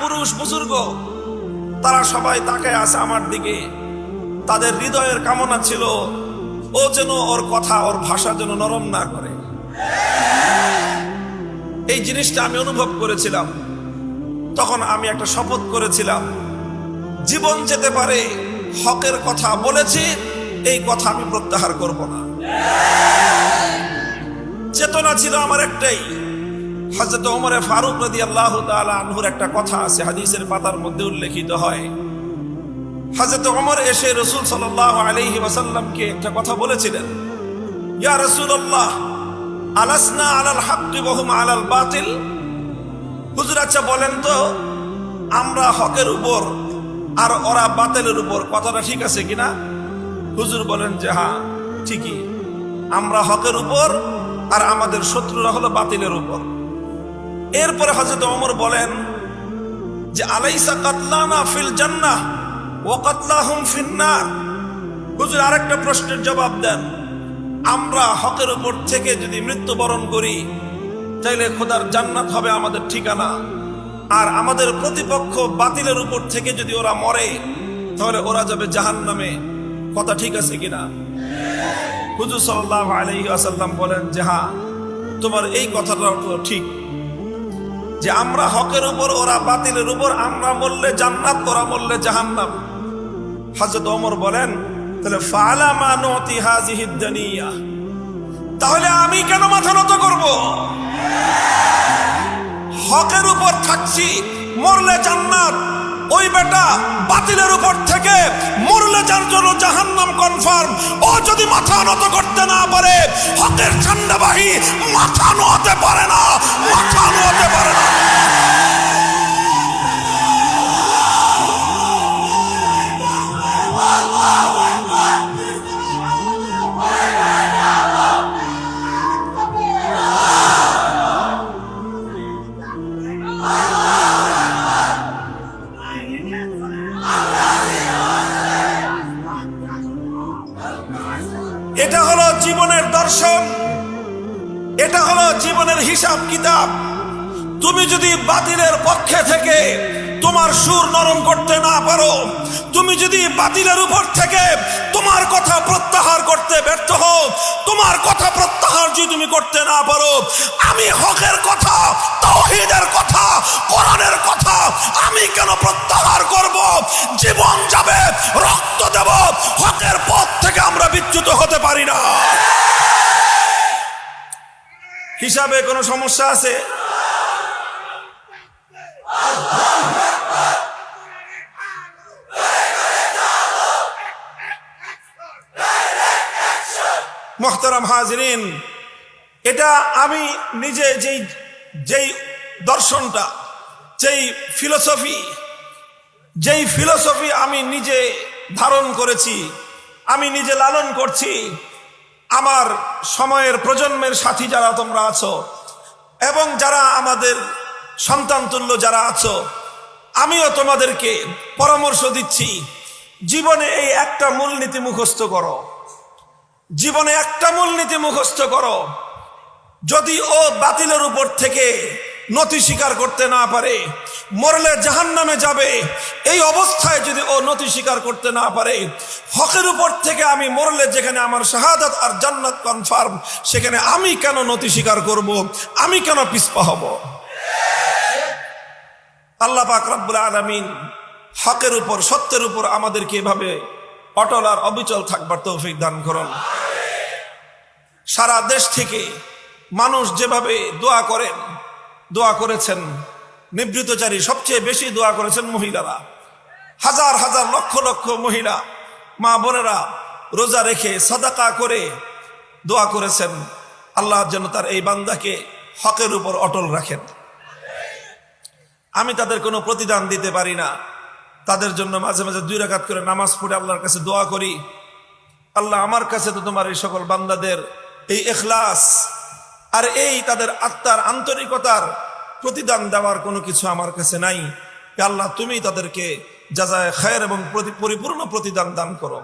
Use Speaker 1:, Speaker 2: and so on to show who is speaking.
Speaker 1: পুরুষ, বুজুর্গ, তারা সবাই তাকে আছে আমার দিকে। তাদের হৃদয়ের কামনা ছিল, ও যেন ওর কথা, ওর ভাষা যেন নরম না করে। এই জিনিসটা আমি অনুভব করেছিলাম। তখন আমি একটা শপথ করেছিলাম, জীবন যেতে পারে, হকের কথা বলেছি, এই কথা আমি প্রত্যাহার করব না। চেতনা ছিল আমার একটাই। হজরত ওমরে ফারুক রদি আল্লাহ আনহুর একটা কথা আছে, হাদিসের পাতার মধ্যে উল্লেখিত হয়। হজরত ওমর এসে রসুল সাল্লাহ আলহি ওয়াসাল্লামকে একটা কথা বলেছিলেন, ইয়া রসুল্লাহ আলাসনা আলাল হাক্কি বহুম আলাল বাতিল? হুজুর আচ্ছা বলেন তো, আমরা হকের উপর আর ওরা বাতিলের উপর কথাটা ঠিক আছে কিনা? হুজুর বলেন যে হ্যাঁ ঠিকই। আমরা হকের উপর আর আমাদের শত্রুরা হলো বাতিলের উপর। এরপরে হজরত অমর বলেন যে, আলাইসা কাতলানা ফিল জান্নাহ ও কাতলাহুম ফিন্নার হুজুর, আরেকটা প্রশ্নের জবাব দেন। আমরা হকের উপর থেকে যদি মৃত্যুবরণ করি, তাইলে খোদার জান্নাত হবে আমাদের ঠিকানা। আর আমাদের প্রতিপক্ষ বাতিলের উপর থেকে যদি ওরা মরে, তাহলে ওরা যাবে জাহান নামে কথা ঠিক আছে কিনা? হুজুর সাল্লাহ আলহি বলেন যে হ্যাঁ তোমার এই কথাটা ঠিক। যে আমরা হকের উপর, ওরা বাতিলের উপর, আমরা মরলে জান্নাত, ওরা মরলে জাহান্নাম। হাজরত ওমর বলেন, তাহলে ফালা মানতি হাজিহিদ দুনিয়া। তাহলে আমি কেন মাথা নত করব? হকের উপর থাকছি, মরলে জান্নাত। ওই বেটা বাতিলের উপর থেকে মরলে যার জন্য জাহান্নাম কনফার্ম ও যদি মাথা নত করতে না পারে, হকের ঠান্ডাবাহী মাথা নোয়াতে পারে না, মাথা নোয়াতে পারে না। এটা হলো জীবনের দর্শন। এটা হলো জীবনের হিসাব কিতাব। তুমি যদি বাতিলের পক্ষে থেকে তোমার সুর নরম করতে না পারো, তুমি যদি বাতিলের উপর থেকে তোমার কথা প্রত্যাহার করতে ব্যর্থ হও, তোমার কথা প্রত্যাহার যদি তুমি করতে না পারো, আমি হকের কথা, তৌহিদের কথা, কোরআনের কথা আমি কেন প্রত্যাহার করব? জীবন যাবে, রক্ত দেব, হকের পথ বিচ্যুত হতে পারি না। হিসাবে কোনো সমস্যা আছে? মোহতারাম হাজরিন, এটা আমি নিজে যেই যেই দর্শনটা, যেই ফিলোসফি যেই ফিলোসফি আমি নিজে ধারণ করেছি আমি নিজে লালন করছি। আমার সময়ের প্রজন্মের সাথী যারা তোমরা আছো, এবং যারা আমাদের সন্তান তুল্য যারা আছো, আমিও তোমাদেরকে পরামর্শ দিচ্ছি, জীবনে এই একটা মূলনীতি মুখস্থ করো। জীবনে একটা মূলনীতি মুখস্থ করো। যদি ও বাতিলের উপর থেকে নথি স্বীকার করতে না পারে, মরলে জাহান নামে যাবে। এই অবস্থায় যদি ও নথি স্বীকার করতে না পারে, হকের উপর থেকে আমি মরলে যেখানে আমার শাহাদাত আর জান্নাত কনফার্ম সেখানে আমি কেন নথি স্বীকার করব? আমি কেন পিসপা হব? আল্লাহ পাক রব্বুল আলমিন হকের উপর, সত্যের উপর আমাদেরকে এভাবে অটল আর অবিচল থাকবার তৌফিক দান করুন। সারা দেশ থেকে মানুষ যেভাবে দোয়া করেন দোয়া করেছেন। নিবৃতচারী সবচেয়ে বেশি দোয়া করেছেন মহিলারা। হাজার হাজার, লক্ষ লক্ষ মহিলা, মা বোনেরা রোজা রেখে সদাকা করে দোয়া করেছেন। আল্লাহ যেন তার এই বান্দাকে হকের উপর অটল রাখেন। আমি তাদের কোনো প্রতিদান দিতে পারি না। তাদের জন্য মাঝে মাঝে দুই রাকাত করে নামাজ পড়ে আল্লাহর কাছে দোয়া করি। আল্লাহ আমার কাছে তো তোমার এই সকল বান্দাদের এই এখলাস আর এই তাদের আত্মার আন্তরিকতার প্রতিদান দেওয়ার কোনো কিছু আমার কাছে নাই। আল্লাহ তুমি তাদেরকে যা যায় খায়ের এবং পরিপূর্ণ প্রতিদান দান করো।